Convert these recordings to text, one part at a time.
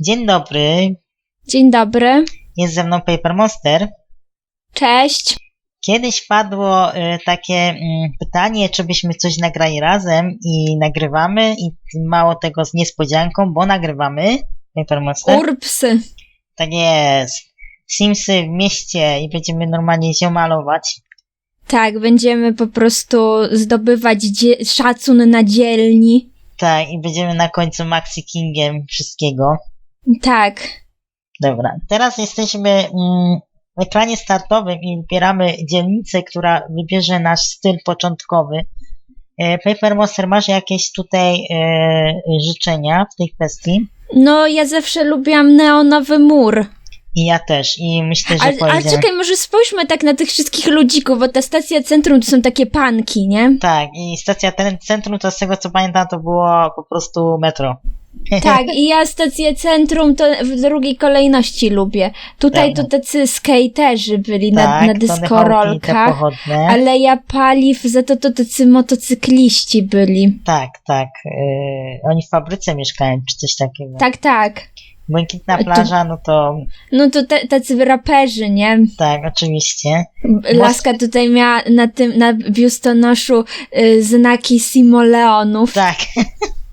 Dzień dobry, Dzień dobry. jest ze mną Paper Monster. Cześć. Kiedyś padło y, takie mm, pytanie, czy byśmy coś nagrali razem i nagrywamy i mało tego z niespodzianką, bo nagrywamy Paper Monster. Urpsy. Tak jest. Simsy w mieście i będziemy normalnie się malować. Tak, będziemy po prostu zdobywać szacun na dzielni. Tak, i będziemy na końcu Maxi Kingiem wszystkiego. Tak. Dobra, teraz jesteśmy mm, w ekranie startowym i wybieramy dzielnicę, która wybierze nasz styl początkowy. E, Paper Monster, masz jakieś tutaj e, życzenia w tej kwestii? No, ja zawsze lubiłam neonowy mur. I ja też. I myślę, że Ale, ale czekaj, może spójrzmy tak na tych wszystkich ludzików, bo ta stacja centrum to są takie panki, nie? Tak, i stacja ten, centrum to z tego co pamiętam to było po prostu metro. Tak, i ja stację centrum to w drugiej kolejności lubię. Tutaj to Dobra. tacy skaterzy byli na, tak, na te dyskorolkach. pochodne. Aleja paliw, za to to tacy motocykliści byli. Tak, tak. E, oni w fabryce mieszkają, czy coś takiego. Tak, tak. Błękitna To- plaża, no to No to te, tacy raperzy, nie? tak, oczywiście. Laska tutaj miała na tym, na biustonoszu y, znaki Simoleonów. Tak.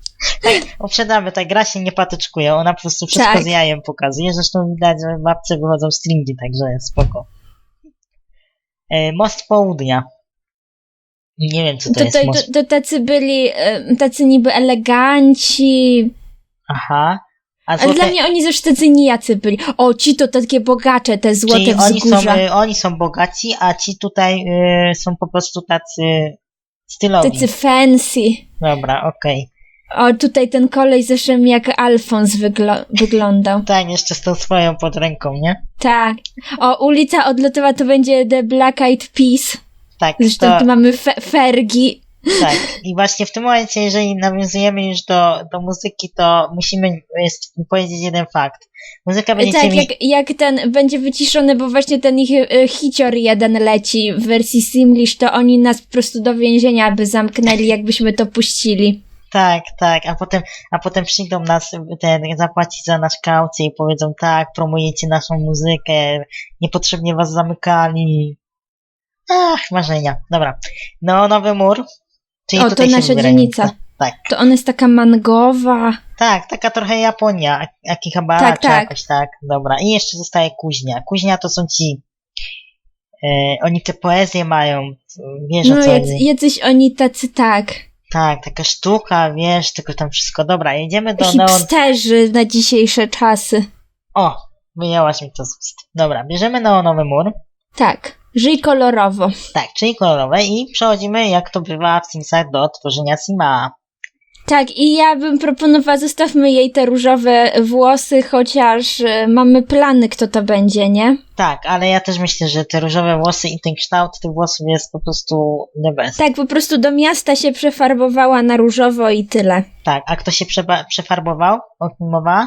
tak, uprzedzamy, ta gra się nie patyczkuje, ona po prostu wszystko Tak. z jajem pokazuje, zresztą widać, że w mapce wychodzą stringi, także jest spoko. E, most południa. Nie wiem, co to jest most. to, to tacy byli, y, tacy niby eleganci, Aha. A ale złote... dla mnie oni zawsze tacy nijacy byli. O, ci to takie bogacze, te złote Czyli oni są, wzgórza. y, oni są bogaci, a ci tutaj y, są po prostu tacy stylowi. Tacy fancy. Dobra, okej. O, tutaj ten kolej zresztą jak Alfons wyglo- wyglądał. Tak, jeszcze z tą swoją pod ręką, nie? Tak. O, ulica odlotowa to będzie The Black Eyed Peas. Tak, Zresztą to, tu mamy fe- Fergi. tak. I właśnie w tym momencie, jeżeli nawiązujemy już do, do muzyki, to musimy jest, powiedzieć jeden fakt. Muzyka będzie Tak, mi... jak, jak ten będzie wyciszony, bo właśnie ten ich e, hicior jeden leci w wersji Simlish, to oni nas po prostu do więzienia by zamknęli, jakbyśmy to puścili. Tak, tak, a potem, a potem przyjdą nas, ten, zapłacić za nasz kaucję i powiedzą, tak, promujecie naszą muzykę, niepotrzebnie was zamykali. Ach, marzenia. Dobra. No, nowy mur. Czyli O, to nasza dzielnica. miejsce. Tak, To ona jest taka mangowa. tak, taka trochę Japonia, Akihabara, Tak, czy tak. jakoś tak. Dobra. I jeszcze zostaje Kuźnia. Kuźnia to są ci, e, oni te poezje mają, wiesz o No, co jac, chodzi. jacyś oni tacy tak. Tak, taka sztuka, wiesz, tylko tam wszystko. Dobra, jedziemy do Neon... Hipsterzy na dzisiejsze czasy. O, wyjęłaś mi to z ust. Dobra, bierzemy neonowy mur. Tak. Żyj kolorowo. Tak, czyli kolorowe i przechodzimy, jak to bywa w Simsach, do tworzenia Sima. Tak, i ja bym proponowała, zostawmy jej te różowe włosy, chociaż e, mamy plany, kto to będzie, nie? Tak, ale ja też myślę, że te różowe włosy i ten kształt tych włosów jest po prostu the best. Tak, po prostu do miasta się przefarbowała na różowo i tyle. Tak, a kto się przeba- przefarbował? O kim mowa?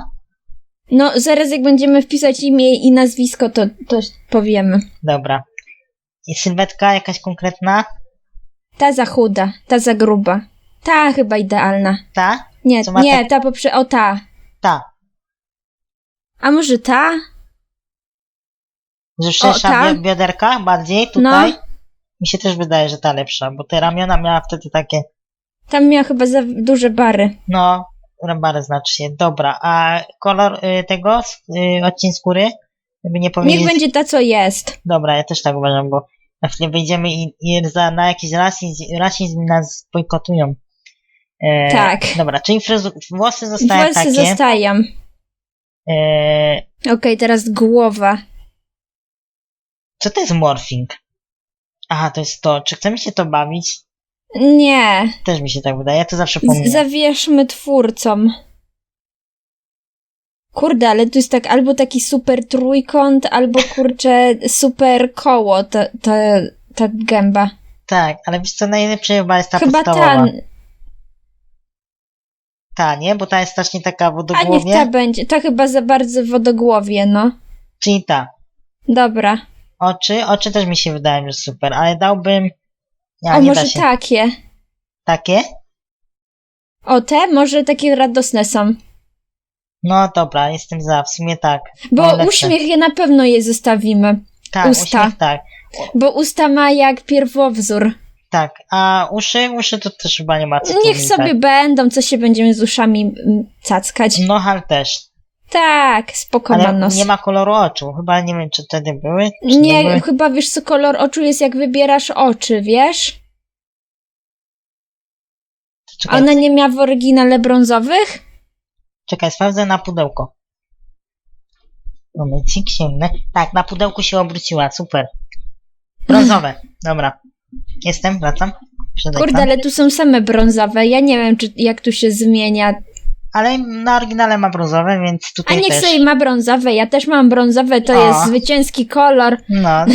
No, zaraz jak będziemy wpisać imię i nazwisko, to, to powiemy. Dobra. I sylwetka jakaś konkretna? Ta za chuda, ta za gruba. Ta chyba idealna. Ta? Nie, Co ma nie, tak- ta poprze... O, ta. Ta. A może ta? Że szersza ta? bio- bioderka bardziej tutaj? No. Mi się też wydaje, że ta lepsza, bo te ramiona miała wtedy takie, Tam miała chyba za duże bary. no, rambary znaczy się. Dobra, a kolor y, tego, y, odcień skóry? Żeby nie powiedzieć... Niech będzie ta, co jest. Dobra, ja też tak uważam, bo na chwilę wyjdziemy i, i za, na jakiś rasizm, rasizm nas bojkotują. E, Tak. Dobra, czyli fryzu, włosy zostają Włosy takie. zostają. E, Okej, teraz głowa. co to jest morphing? Aha, to jest to. Czy chcemy się to bawić? Nie. Też mi się tak wydaje, ja to zawsze pominam. Zawierzmy twórcom. Kurde, ale tu jest tak albo taki super trójkąt, albo kurczę super koło, ta, ta, ta gęba. Tak, ale wiesz co, najlepsza chyba jest ta Chyba podstawowa. ta, Ta, nie? Bo ta jest strasznie taka a niech wodogłowie. ta będzie, ta chyba za bardzo wodogłowie, no. Czyli ta. Dobra. Oczy, oczy też mi się wydają, że super, ale dałbym... Ja, o, może takie. Takie? O, te może takie radosne są. No dobra, jestem za, w sumie tak. Bo uśmiech je na pewno je zostawimy. Tak, usta. uśmiech tak. Bo usta ma jak pierwowzór. Tak, a uszy, uszy to też chyba nie ma co Niech sobie tak. będą, co się będziemy z uszami mm, cackać. Nohal też. Tak, spoko Ale manos. nie ma koloru oczu. Chyba nie wiem, czy wtedy były. Czy nie, Nie, były. chyba wiesz co kolor oczu jest jak wybierasz oczy, wiesz? Czekaj, Ona nie miała w oryginale brązowych? czekaj, sprawdzę na pudełko. Momencik, sięgnę. Tak, na pudełku się obróciła, super. Brązowe, dobra. Jestem, wracam. Kurde, ale tu są same brązowe. Ja nie wiem, czy jak tu się zmienia. Ale na oryginale ma brązowe, więc A tutaj niech też. sobie ma brązowe. Ja też mam brązowe, to O. jest zwycięski kolor. No,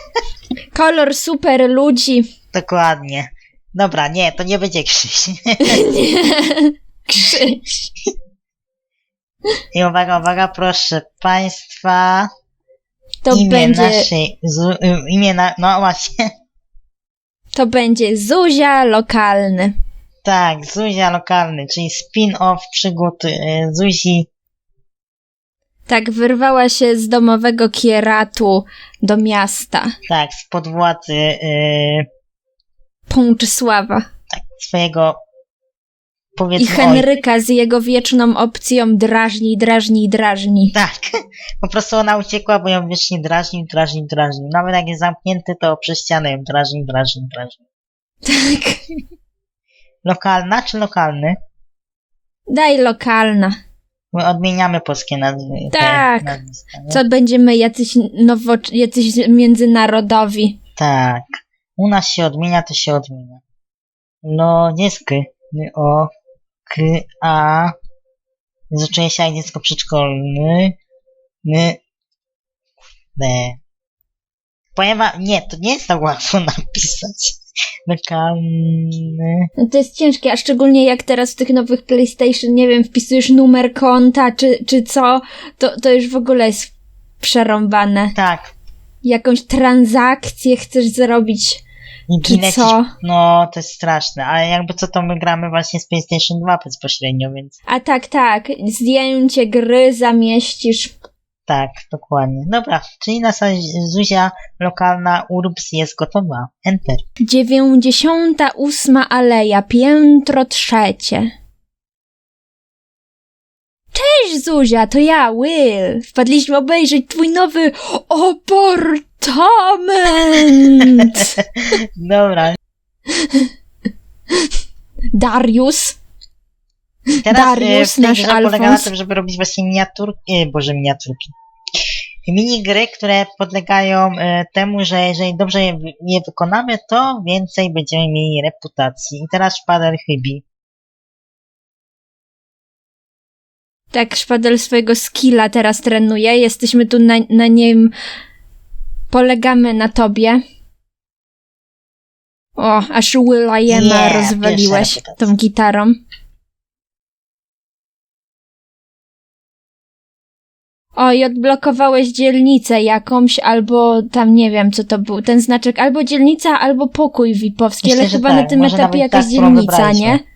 Kolor super ludzi. dokładnie. Dobra, nie, to nie będzie Krzyś. Krzyś. I uwaga, uwaga, proszę Państwa. To imię będzie, naszej, z, y, imię na, no właśnie, to będzie Zuzia lokalny. tak, Zuzia Lokalny, czyli spin-off przygód y, Zuzi, Tak, wyrwała się z domowego kieratu do miasta. tak, spod władzy y, Pączysława. swojego, I powiedzmy, oj, Henryka z jego wieczną opcją drażni, drażni, drażni. tak, po prostu ona uciekła, bo ją wiecznie drażnił, drażnił, drażnił. Nawet jak jest zamknięty, to przez ścianę ją drażnił, drażnił, drażnił. Tak. Lokalna czy lokalny? Daj lokalna. My odmieniamy polskie nazwy. te Tak. nazwiska? Co będziemy jacyś nowo, jacyś międzynarodowi. Tak. U nas się odmienia, to się odmienia. No, nie z k. N, o, k, a. Zaczęło się jak dziecko przedszkolny. D. Powiem wam, nie, to nie jest tak łatwo napisać. Lokalny. No To jest ciężkie, a szczególnie jak teraz w tych nowych PlayStation, nie wiem, wpisujesz numer konta czy, czy co, to, to już w ogóle jest przerąbane. Tak. Jakąś transakcję chcesz zrobić. I lecisz- co? No, to jest straszne, ale jakby co to my gramy właśnie z PlayStation 2 bezpośrednio, więc A tak, tak, zdjęcie gry zamieścisz. tak, dokładnie. Dobra, czyli nasza Zuzia lokalna URBS jest gotowa. Enter. 98 aleja, piętro trzecie. Cześć Zuzia, to ja, Will. Wpadliśmy obejrzeć twój nowy apartament. Dobra, Darius. teraz Darius, e, w tej nasz grze polega na tym, żeby robić właśnie miniaturki, e, boże miniaturki. Minigry, które podlegają e, temu, że jeżeli dobrze je, wy- je wykonamy, to więcej będziemy mieli reputacji. I teraz szpadel chybi. Tak, szpadel swojego skilla teraz trenuje. Jesteśmy tu na, na nim. Polegamy na tobie. O, aż Nie, rozwaliłeś tą gitarą. O, i odblokowałeś dzielnicę jakąś, albo tam nie wiem, co to był. Ten znaczek, albo dzielnica, albo pokój VIP-owski, Myślę, ale chyba tak, na tym może etapie jakaś tak, dzielnica, nie?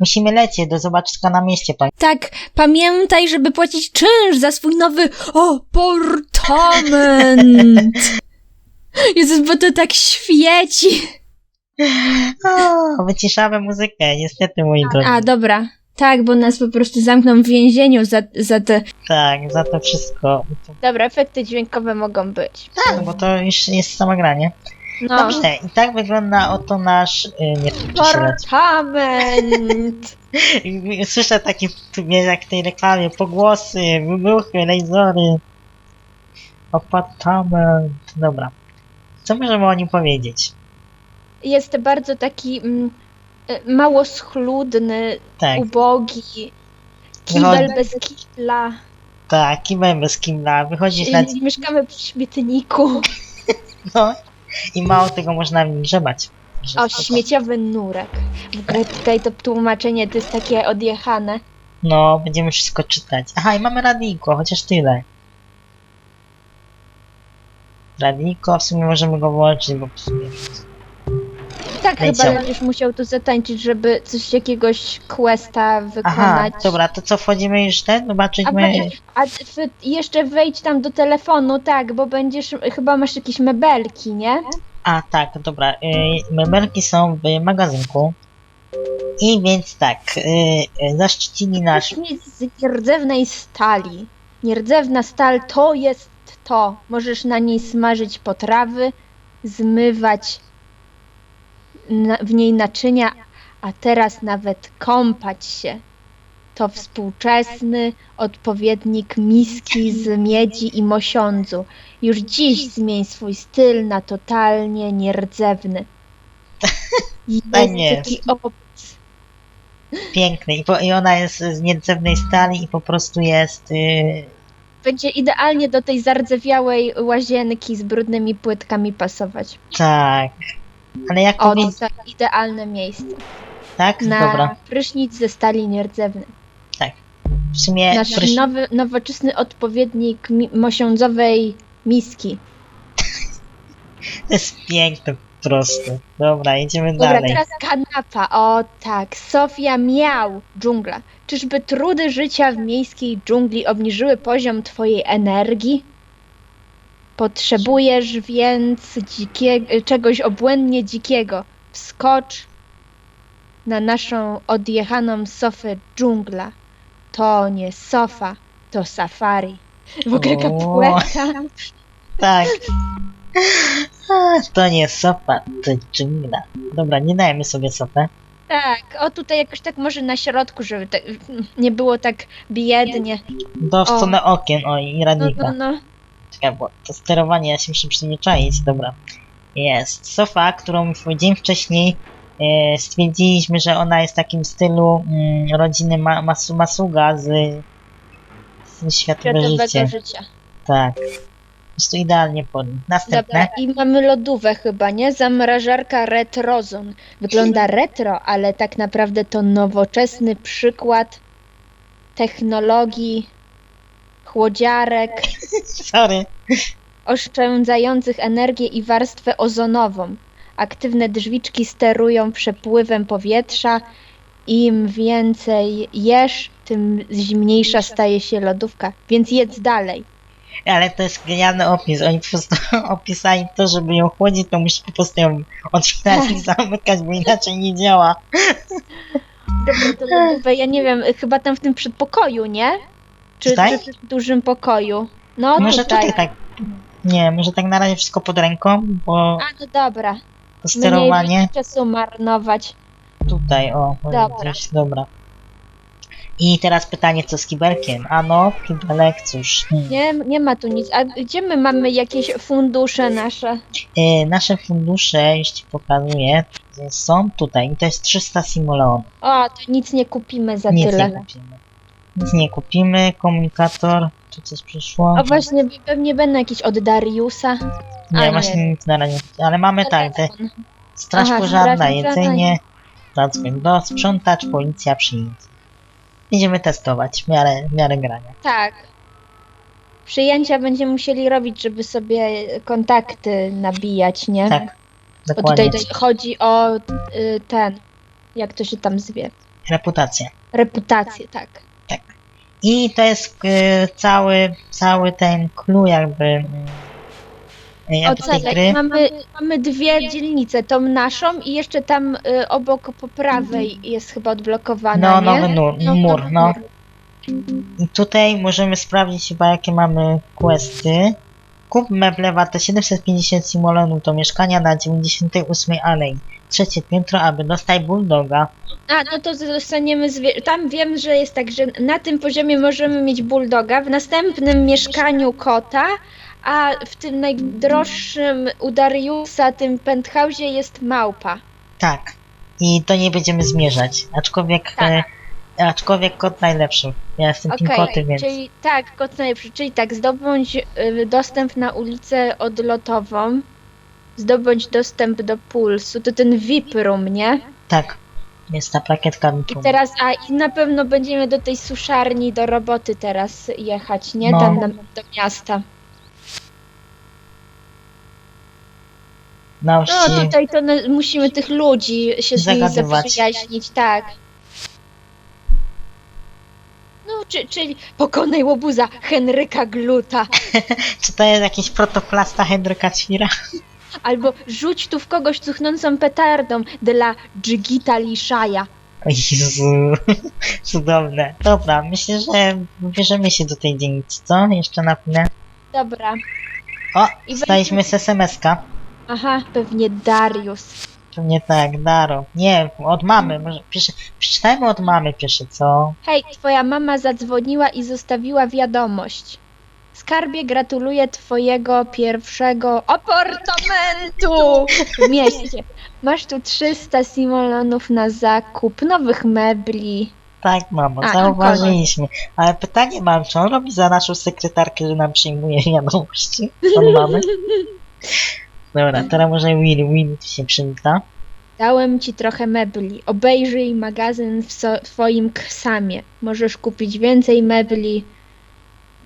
Musimy lecieć do zobaczka na mieście, pani. Tak, pamiętaj, żeby płacić czynsz za swój nowy apartament. Jezus, bo to tak świeci. O, wyciszamy muzykę, niestety, moi drodzy. A, dobra. Tak, bo nas po prostu zamkną w więzieniu za, za te... Tak, za to wszystko. Dobra, efekty dźwiękowe mogą być. Tak, bo to już jest sama granie. No. Dobrze, i tak wygląda oto nasz... y, Nie wiem, czy się leci. Apartament. Słyszę takie, jak w tej reklamie, pogłosy, wybuchy, lasery. Apartament. Dobra. Co możemy o nim powiedzieć? Jest bardzo taki mm, e, mało schludny, Tak, ubogi, kibel kibel bez kibla. tak, kibel bez kibla, wychodzisz na... I mieszkamy przy śmietniku. No, i mało tego można w nim grzebać. O, śmieciowy nurek. W ogóle tutaj to tłumaczenie to jest takie odjechane. No, będziemy wszystko czytać. Aha, i mamy radijko, chociaż tyle. Radijko, w sumie możemy go włączyć, bo w sumie... tak chyba będziesz musiał tu zatańczyć, żeby coś jakiegoś questa Aha, wykonać. dobra, to co, wchodzimy już ten? A, we, a jeszcze wejdź tam do telefonu, tak, bo będziesz, chyba masz jakieś mebelki, nie? A, tak, dobra. Y, mebelki są w magazynku. I więc tak, y, y, zaszczycili nasz. Z nierdzewnej stali. Nierdzewna stal to jest to. Możesz na niej smażyć potrawy, zmywać w niej naczynia, a teraz nawet kąpać się. To współczesny odpowiednik miski z miedzi i mosiądzu. Już dziś zmień swój styl na totalnie nierdzewny. Jest taki obraz. Piękny. I, po, I ona jest z niedzewnej stali i po prostu jest. Y, Będzie idealnie do tej zardzewiałej łazienki z brudnymi płytkami pasować. tak. Ale jak O, powiedz, to idealne miejsce. tak? Na Dobra. prysznic ze stali nierdzewnej. W sumie. Nasz prysz- nowy, nowoczesny odpowiednik mi- mosiądzowej miski. To jest piękne po prostu. Dobra, idziemy Dobra, dalej. teraz kanapa. O tak, Sofia miał dżungla. Czyżby trudy życia w miejskiej dżungli obniżyły poziom twojej energii? Potrzebujesz więc dzikie, czegoś obłędnie dzikiego. Wskocz na naszą odjechaną sofę dżungla. To nie sofa, to safari. W ogóle O. kapueta. Tak. To nie sofa, to dżungla. Dobra, nie dajemy sobie sofę. Tak, o tutaj jakoś tak może na środku, żeby tak, nie było tak biednie. Do w stronę okien, o i No, radnika. no, no. Czekaj, bo to sterowanie, ja się muszę przyzwyczaić, dobra. Jest. Sofa, którą dzień wcześniej e, stwierdziliśmy, że ona jest w takim stylu mm, rodziny ma, Masu, Masuga z, z Światowe Światowego Życie. życia. Tak. Po prostu idealnie pod Następne. Dobra, i mamy lodówę chyba, nie? Zamrażarka Retrozon. Wygląda retro, ale tak naprawdę to nowoczesny przykład technologii chłodziarek Sorry. oszczędzających energię i warstwę ozonową. Aktywne drzwiczki sterują przepływem powietrza. Im więcej jesz, tym zimniejsza staje się lodówka, więc jedz dalej. Ale to jest genialny opis. Oni po prostu opisali to, żeby ją chłodzić, to musisz po prostu ją otwierać i zamykać, bo inaczej nie działa. Dobra, to lodówę, ja nie wiem, chyba tam w tym przedpokoju, nie? Czy, Tutaj? czy w dużym pokoju? No może tutaj. tutaj tak. Nie, może tak na razie wszystko pod ręką, bo A, no dobra. to sterowanie Mniej czasu marnować. tutaj, o, może Dobra. gdzieś, dobra. I teraz pytanie, co z kibelkiem? Ano, kibelek, cóż. Hmm. Nie, nie ma tu nic. A gdzie my mamy jakieś fundusze nasze? E, nasze fundusze, już ci pokazuję, są tutaj. I to jest 300 simoleon. O, to nic nie kupimy za Nic tyle. nie kupimy. Nic nie kupimy. Komunikator, tu coś przyszło. A właśnie, pewnie będą jakieś od Dariusa. Nie, a nie. właśnie nic na razie. Ale mamy tak, te straż Aha, pożarna, straż jedzenie, zadzwoń do sprzątacz, policja, przyjęcie. Będziemy testować w miarę, w miarę grania. Tak. Przyjęcia będziemy musieli robić, żeby sobie kontakty nabijać, nie? Tak, Bo dokładnie. tutaj chodzi o y, ten, jak to się tam zwie, Reputacja. reputację, tak. I to jest e, cały, cały ten clue jakby mm, e, jakby tej gry. mamy, mamy dwie dzielnice, tą naszą i jeszcze tam y, obok po prawej jest chyba odblokowana, No, nie? nowy nur, No, mur, nowy no. mur. I tutaj możemy sprawdzić chyba jakie mamy questy. Kup meble warte 750 simoleonów do mieszkania na 98 alei. Trzecie piętro, aby dostać bulldoga. A, no to dostaniemy zwie... Tam wiem, że jest tak, że na tym poziomie możemy mieć bulldoga, w następnym mieszkaniu kota, a w tym najdroższym u Dariusa, tym penthouse jest małpa. Tak. I to nie będziemy zmierzać. Aczkolwiek, Tak. e, aczkolwiek kot najlepszy. Ja jestem Okej, koty, więc. czyli tak, kot najlepszy, czyli tak, zdobądź y, dostęp na ulicę odlotową, zdobądź dostęp do pulsu, to ten VIP room, nie? Tak. Jest ta plakietka I Miku. teraz, a i na pewno będziemy do tej suszarni, do roboty teraz jechać, nie? No. Tam na, do miasta. na No wsi. tutaj to na, musimy tych ludzi się z nimi Zagadywać. zaprzyjaźnić, tak. No, czy, czyli pokonaj łobuza Henryka Gluta. Czy to jest jakiś protoplasta Henryka Ćwira? Albo rzuć tu w kogoś cuchnącą petardą dla Dżigita Liszaja. Jezu, cudowne. Dobra, myślę, że wybierzemy się do tej dzielnicy, co? Jeszcze na chwilę. Dobra. O, I staliśmy z SMS-ka. Aha, pewnie Darius. Pewnie tak, Daro. Nie, od mamy. Może pisze, przeczytajmy od mamy pierwsze, co? Hej, twoja mama zadzwoniła i zostawiła wiadomość. Skarbie, gratuluję twojego pierwszego apartamentu w mieście. Masz tu 300 simolonów na zakup nowych mebli. Tak, mamo, A, zauważyliśmy. Ale pytanie mam, czy on robi za naszą sekretarkę, że nam przyjmuje wiadomości od mamy? Dobra, teraz może tu się przywita. Dałem ci trochę mebli. Obejrzyj magazyn w so- swoim ksamie. Możesz kupić więcej mebli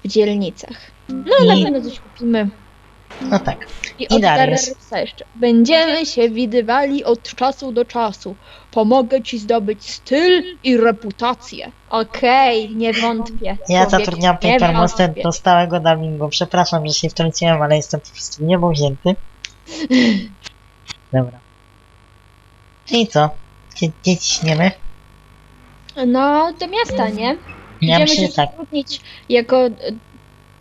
w dzielnicach. No, na I- pewno coś kupimy. No tak. I, I od Darius. Dariusa jeszcze. Będziemy się widywali od czasu do czasu. Pomogę ci zdobyć styl i reputację. Okej, nie wątpię. Ja człowieku, zatrudniam nie Paper Monster wątpię. do stałego dubbingu. Przepraszam, że się wtrąciłem, ale jestem po prostu niebowzięty. Dobra. I co? Gdzie, gdzie ciśniemy? No, do miasta, nie? Ja Idziemy myślę, się że tak. zatrudnić jako e,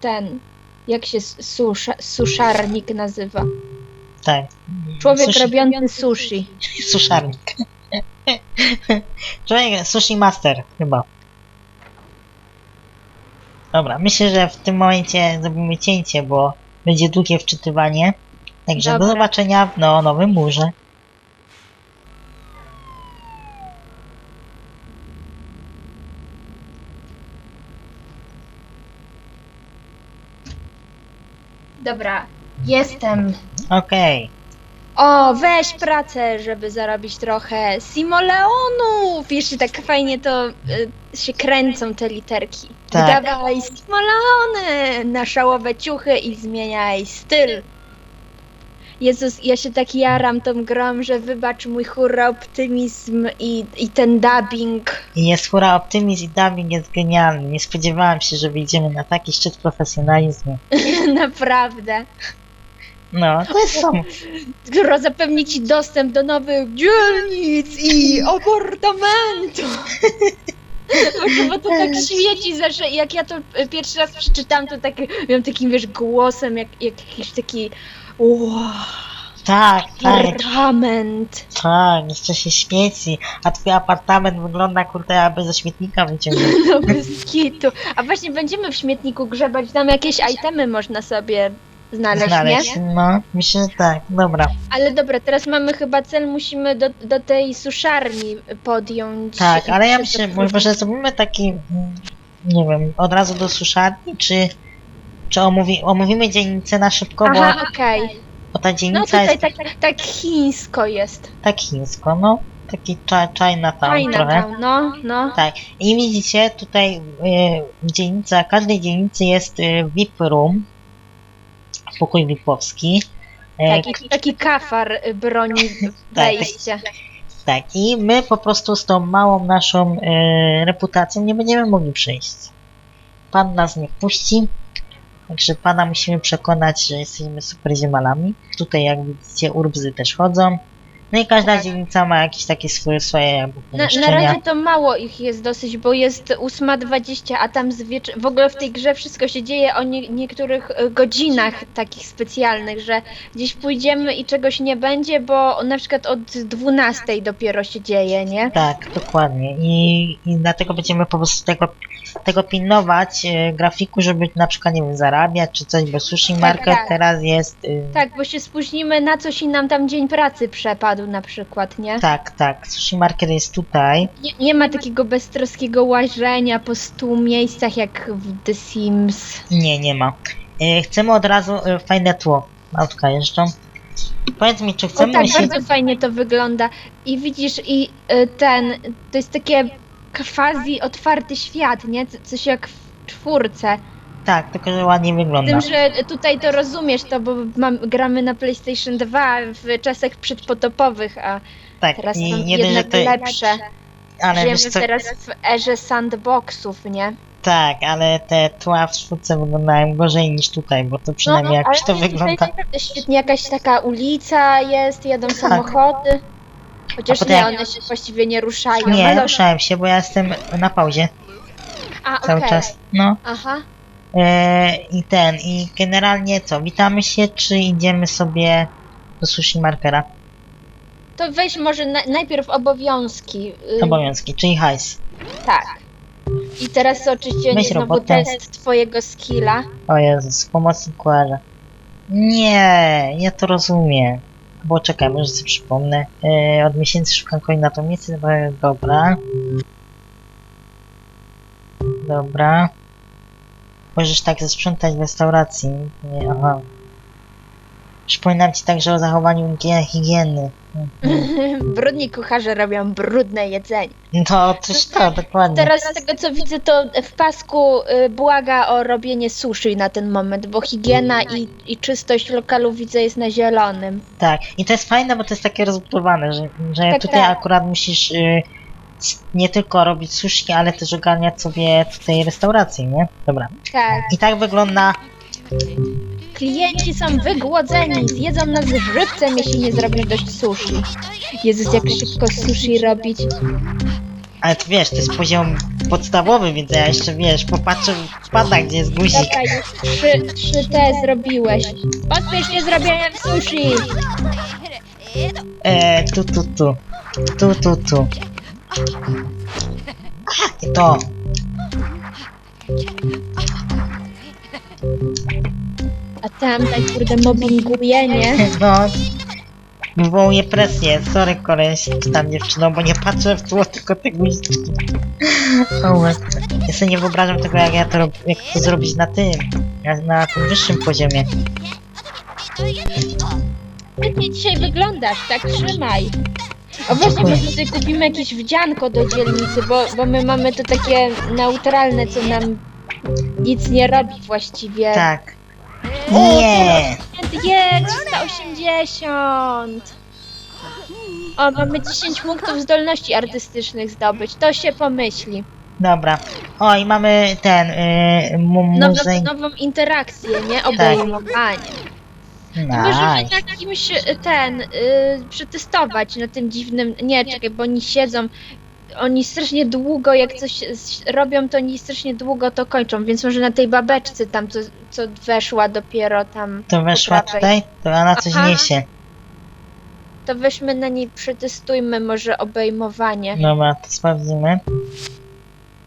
ten, jak się s- susza, suszarnik nazywa. Tak. Człowiek Sushi- robiący sushi. Suszarnik. Człowiek, sushi master, chyba. Dobra, myślę, że w tym momencie zrobimy cięcie, bo będzie długie wczytywanie. Także do Dobra. zobaczenia w no, nowym murze. Dobra, jestem. Okej. O, weź pracę, żeby zarobić trochę simoleonów. Jeszcze tak fajnie to y, się kręcą te literki. Tak. Dawaj simoleony na szałowe ciuchy i zmieniaj styl. Jezus, ja się tak jaram tą grą, że wybacz mój hurra optymizm i, i ten dubbing. I jest hura optymizm i dubbing jest genialny. Nie spodziewałam się, że wyjdziemy na taki szczyt profesjonalizmu. Naprawdę. No, to jest sam. Która zapewni ci dostęp do nowych dzielnic i apartamentów. Bo, bo to tak świeci zawsze. Jak ja to e, pierwszy raz przeczytałam, to tak miałam takim, wiesz, głosem, jak, jak jakiś taki wow, Tak, tak, apartament. tak, jeszcze się świeci, a twój apartament wygląda kurde, aby ze śmietnika wyciągnąć. No bez kitu. A właśnie będziemy w śmietniku grzebać, tam jakieś itemy można sobie znaleźć, nie? Znaleźć. No, myślę, że tak, dobra. Ale dobra, teraz mamy chyba cel, musimy do, do tej suszarni podjąć. Tak, ale ja myślę, może zrobimy taki, mm, nie wiem, od razu do suszarni, czy, czy omówi, omówimy dzielnicę na szybko, bo, Aha, okej. bo ta No dzielnica tutaj jest tak, tak chińsko jest. tak chińsko, no, taki cza- Chinatown trochę. Chinatown, no, no. Tak, i widzicie, tutaj y, dzielnica, każdej dzielnicy jest y, VIP room, pokój VIP-owski. E, Tak, i tu taki kafar y, broni wejścia. Tak, i my po prostu z tą małą naszą e, reputacją nie będziemy mogli przejść. Pan nas nie wpuści, także pana musimy przekonać, że jesteśmy super ziemalami. Tutaj, jak widzicie, urbzy też chodzą. No i każda Tak. dzielnica ma jakieś takie swoje, swoje jakby Na, na pomieszczenia. razie to mało ich jest dosyć, bo jest 8.20, a tam z wiecz- w ogóle w tej grze wszystko się dzieje o nie- niektórych y, godzinach takich specjalnych, że gdzieś pójdziemy i czegoś nie będzie, bo na przykład od 12 dopiero się dzieje, nie? Tak, dokładnie. I, I dlatego będziemy po prostu tego, tego pilnować e, grafiku, żeby na przykład, nie wiem, zarabiać czy coś, bo Sushi Market tak. teraz jest... y, Tak, bo się spóźnimy na coś i nam tam dzień pracy przepadł na przykład, nie? tak, tak. Sushi Market jest tutaj. Nie, nie ma takiego beztroskiego łażenia po stu miejscach jak w The Sims. Nie, nie ma. E, chcemy od razu e, fajne tło. Autka jeżdżą. Powiedz mi, czy O chcemy tak, się... bardzo fajnie to wygląda. I widzisz, i y, ten, to jest takie quasi otwarty świat, nie? C- Coś jak w czwórce. Tak, tylko że ładnie wygląda. Tym, że tutaj to rozumiesz to, bo mam, gramy na PlayStation 2 w czasach przedpotopowych, a tak, teraz i są że jednak to, lepsze. ale Żyjemy wiesz co, teraz w erze sandboxów, nie? tak, ale te tła w czwórce wyglądają gorzej niż tutaj, bo to przynajmniej no, jakoś ale to tutaj wygląda. naprawdę świetnie, jakaś taka ulica jest, jadą samochody. Chociaż potem nie, jak- one się właściwie nie ruszają. Nie, ale... ruszałem się, bo ja jestem na pauzie A, cały okej. czas. No. Aha. E, I ten, i generalnie co, witamy się, czy idziemy sobie do sushi markera? To weź może na, najpierw obowiązki. y, Obowiązki, czyli hajs. Tak. I teraz oczywiście Weź znowu robotę. test twojego skilla. O Jezus, pomocnik kuarza. Nie, ja to rozumiem. Bo czekaj, może sobie przypomnę. E, od miesięcy szukam koń na to miejsce, bo- dobra. Dobra. Możesz tak zasprzątać w restauracji. Nie, aha. Przypominam ci także o zachowaniu higie- higieny. Brudni kucharze robią brudne jedzenie. No, coś to, dokładnie. Teraz z tego co widzę, to w pasku y, błaga o robienie sushi na ten moment, bo higiena i, i czystość lokalu widzę jest na zielonym. Tak, i to jest fajne, bo to jest takie rozbudowane, że, że Tak, tutaj tak. akurat musisz y, nie tylko robić suszki, ale też ogarniać sobie tutaj restaurację, nie? Dobra. Tak. I tak wygląda. Klienci są wygłodzeni, zjedzą nas żywcem, jeśli nie zrobisz dość sushi. Jezus, jak szybko sushi robić. Ale to wiesz, to jest poziom podstawowy, więc ja jeszcze wiesz, popatrzę w padach, gdzie jest guzik. Już trzy, trzy te zrobiłeś. Pospiesz się zrobieniem sushi! E, tu, tu, tu. Tu, tu, tu. To. A tam tak kurde mobbinguje, nie? No. Wywołuje presję. Sorry koleś, czy tam dziewczyno, bo nie patrzę w tło, tylko te guziczki. O, ja sobie nie wyobrażam tego, jak ja to rob, jak to zrobić na tym, na, na tym wyższym poziomie. Świetnie dzisiaj wyglądasz, tak trzymaj. O właśnie, może sobie kupimy jakieś wdzianko do dzielnicy, bo, bo my mamy to takie neutralne, co nam nic nie robi właściwie. Tak. Nie! Jest 180! O, mamy 10 punktów zdolności artystycznych zdobyć, to się pomyśli. Dobra. O, i mamy ten, y, mu, Nową, muzej. nową interakcję, nie? Obejmowanie. To możemy Nice. na kimś ten, y, przetestować na tym dziwnym. Nie, czekaj, bo oni siedzą. Oni strasznie długo, jak coś s- robią, to oni strasznie długo to kończą, więc może na tej babeczce tam, co, co weszła dopiero tam. To weszła prawej. tutaj, to ona coś Aha. niesie. To weźmy na niej, przetestujmy może obejmowanie. Dobra, to sprawdzimy.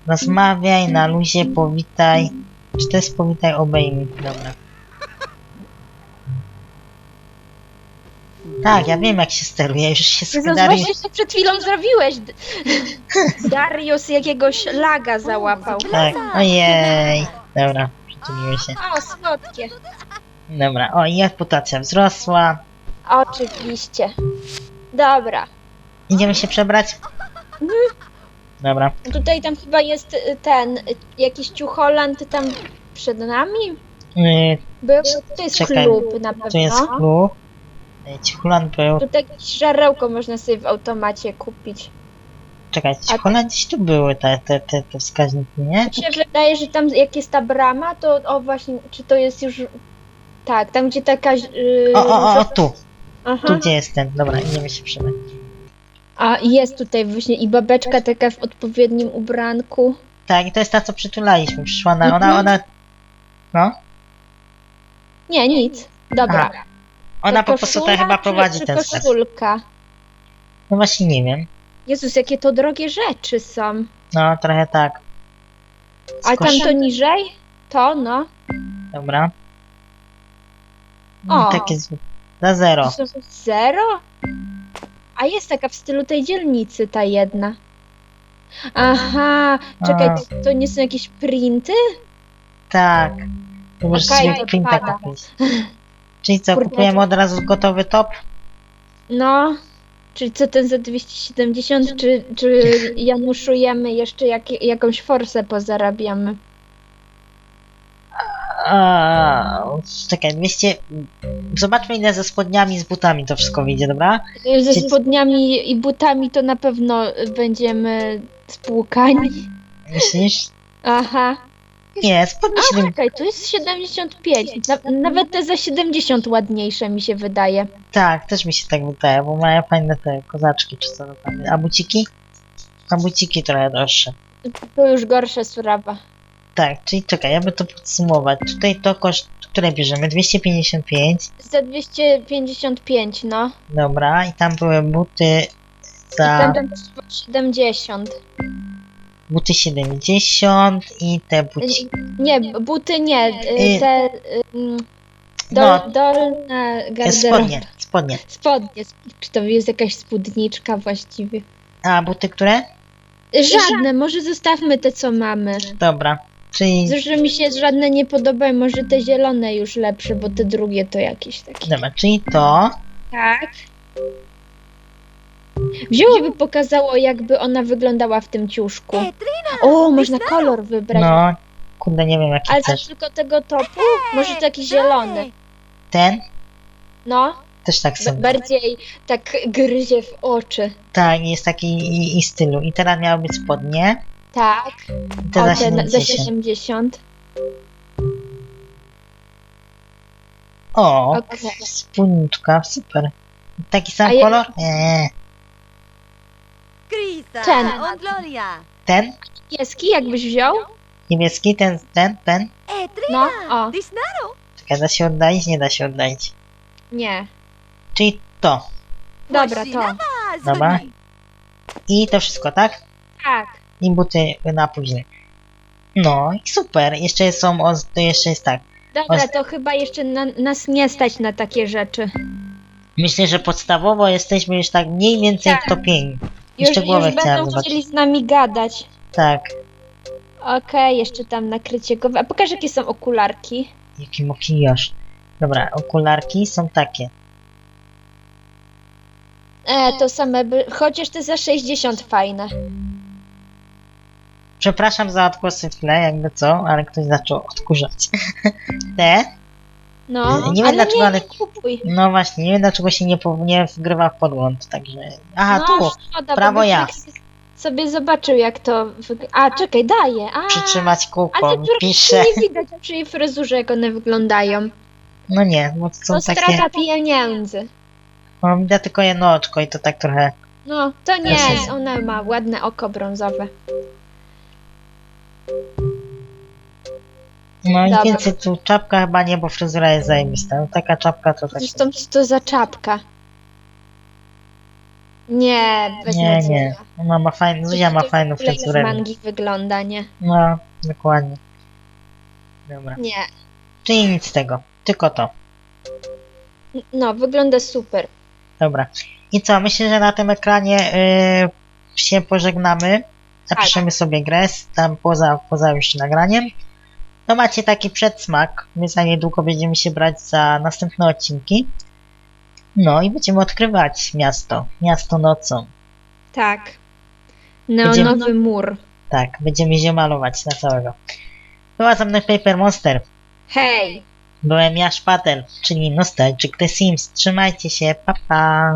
Rozmawiaj na luzie, powitaj. Czy to jest powitaj, obejmij? Dobra. Tak, ja wiem jak się steruje, już się Jezus, Dariusz... właśnie to przed chwilą zrobiłeś. D- Darius jakiegoś laga załapał. Tak, ojej. Dobra, przyczepiły się. O, słodkie. Dobra, o i reputacja wzrosła. Oczywiście. Dobra. Idziemy się przebrać? Dobra, Tutaj tam chyba jest y, ten, y, jakiś ciucholand tam przed nami? yy, Był, to jest Czekaj, klub na pewno. tu jest klub. Cichulan był. Tutaj jakieś żarełko można sobie w automacie kupić. Czekaj, Cichulan gdzieś tu były te, te, te, te wskaźniki, nie? Mi się wydaje, że tam jak jest ta brama, to o właśnie, czy to jest już... Tak, tam gdzie taka... Yy, O, o, o, o tu. Tu Aha. gdzie jest ten. Dobra, idziemy się przebrać. A jest tutaj właśnie i babeczka taka w odpowiednim ubranku. Tak, i to jest ta, co przytulaliśmy. Przyszła na. Mhm. Ona, ona. No. Nie, nic. Dobra. Ona To po prostu koszula tutaj chyba czy- prowadzi czy ten sklep. koszulka? No właśnie nie wiem. Jezus, jakie to drogie rzeczy są. No, trochę tak. A tam to niżej? To, no. Dobra. No, O. takie z... Za zero. To są zero? A jest taka w stylu tej dzielnicy, ta jedna. Aha, czekaj, A. to, to nie są jakieś printy? Tak. Tu możesz Okej, sobie odpada. kupić. Czyli co, Kurde, kupujemy od razu gotowy top? No. Czyli co ten za 270, czy, czy januszujemy jeszcze jak, jakąś forsę pozarabiamy? A, czekaj, 200... Zobaczmy ile ze spodniami, z butami to wszystko wyjdzie, dobra? Ze spodniami i butami to na pewno będziemy spłukani. Myślisz? Aha. Nie, spodnie A, 7... czekaj, tu jest 75. Na, nawet te za 70 ładniejsze mi się wydaje. Tak, też mi się tak wydaje, bo mają fajne te kozaczki, czy co to tam. A buciki? A buciki trochę droższe. To już gorsza sprawa. Tak, czyli czekaj, jakby to podsumować. Tutaj to koszt, które bierzemy? 255, Za 255, no. dobra, i tam były buty I za tam tam też było 70. buty 70 i te buci. Nie, buty nie. y, Y, Te y, No, dol, dolna garderoba. spodnie, spodnie. Spodnie. Czy to jest jakaś spódniczka właściwie? A buty które? Żadne, może zostawmy te, co mamy. Dobra, czyli Zresztą mi się żadne nie podobają, może te zielone już lepsze, bo te drugie to jakieś takie. dobra, czyli to. Tak. Wzięłoby pokazało, jakby ona wyglądała w tym ciuszku. O, można kolor wybrać. No, kurde, nie wiem jaki Ale chcesz. tylko tego topu? Może taki zielony. Ten? No, Też tak b- sobie. bardziej tak gryzie w oczy. Tak, jest taki i, i stylu. I teraz miały być spodnie. Tak. I te O, za te na- za 70. 70. O, Okej. spódniczka, super. Taki sam A je- kolor? Nie. Krisa, Ten. on Gloria. Ten? Pieski jakbyś wziął? Niebieski, ten, ten, ten. E, No, o. Disnaro. Czekaj, da się oddalić? Nie da się oddalić. Nie. Czyli to. Dobra, to. Dobra. I to wszystko, tak? Tak. I buty na później. No i super. Jeszcze są, o, to jeszcze jest tak. Dobra, to chyba jeszcze na, nas nie stać na takie rzeczy. Myślę, że podstawowo jesteśmy już tak mniej więcej Tak. wtopieni. Już, Jeszcze już głowę chciałem będą zobaczyć. chcieli z nami gadać. Tak. Okej, jeszcze tam nakrycie głowy. A pokaż, jakie są okularki. Jaki makijaż. Dobra, okularki są takie. E, to same, by... chociaż te za 60 fajne. Przepraszam za odgłosy w tle, jakby co, ale ktoś zaczął odkurzać. Te? No, Nie wiem ale dlaczego, nie, ale- nie kupuj. No właśnie, nie wiem dlaczego się nie, po, nie wgrywa w podłąd, także... Aha, no, tu! szkoda, prawo bo ja. sobie zobaczył, jak to wygląda. A, czekaj, daję. A, Przytrzymać ale kółko, pisze. nie widać przy jej fryzurze, jak one wyglądają. No nie, bo to są To takie... strata pieniędzy. No, widać tylko jedno oczko i to tak trochę... No, to nie, Jasne. ona ma ładne oko brązowe. No i Dobra. więcej tu czapka chyba nie, bo fryzura jest zajebista. No, taka czapka to tak... Zresztą co to za czapka? Nie, bez Nie, nie. Ona ma fajną, Zuzia ma fajną W ogóle z fryzurę. mangi wygląda, nie? No, dokładnie. Dobra. Nie. Czyli nic z tego, tylko to. No, wygląda super. Dobra. I co, myślę, że na tym ekranie y, się pożegnamy. Zapiszemy sobie grę, z- tam poza, poza już nagraniem. No macie taki przedsmak. My za niedługo będziemy się brać za następne odcinki. No i będziemy odkrywać miasto. Miasto nocą. Tak. Będziemy- Neonowy mur. Tak, będziemy się malować na całego. Była ze mną Paper Monster. Hej! Byłem ja Szpatel, czyli Nostalgic The Sims. Trzymajcie się, pa pa!